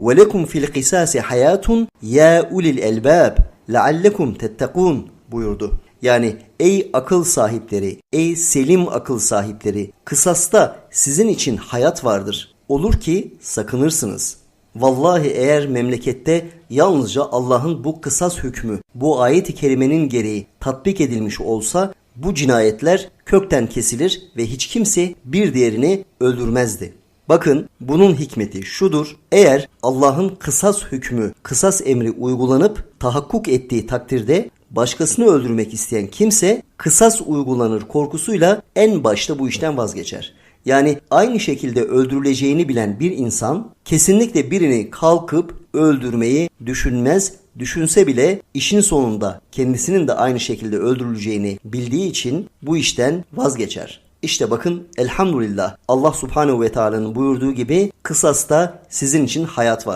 وَلَكُمْ فِي الْقِسَاسِ حَيَاتٌ يَا اُلِ الْاَلْبَابِ لَعَلَّكُمْ تَتَّقُونَ buyurdu. Yani ey akıl sahipleri, ey selim akıl sahipleri, kısasta sizin için hayat vardır. Olur ki sakınırsınız. Vallahi eğer memlekette yalnızca Allah'ın bu kısas hükmü, bu ayet-i kerimenin gereği tatbik edilmiş olsa bu cinayetler kökten kesilir ve hiç kimse bir diğerini öldürmezdi. Bakın bunun hikmeti şudur. Eğer Allah'ın kısas hükmü, kısas emri uygulanıp tahakkuk ettiği takdirde başkasını öldürmek isteyen kimse kısas uygulanır korkusuyla en başta bu işten vazgeçer. Yani aynı şekilde öldürüleceğini bilen bir insan kesinlikle birini kalkıp öldürmeyi düşünmez. Düşünse bile işin sonunda kendisinin de aynı şekilde öldürüleceğini bildiği için bu işten vazgeçer. İşte bakın elhamdülillah Allah subhanehu ve teala'nın buyurduğu gibi kısasta sizin için hayat var.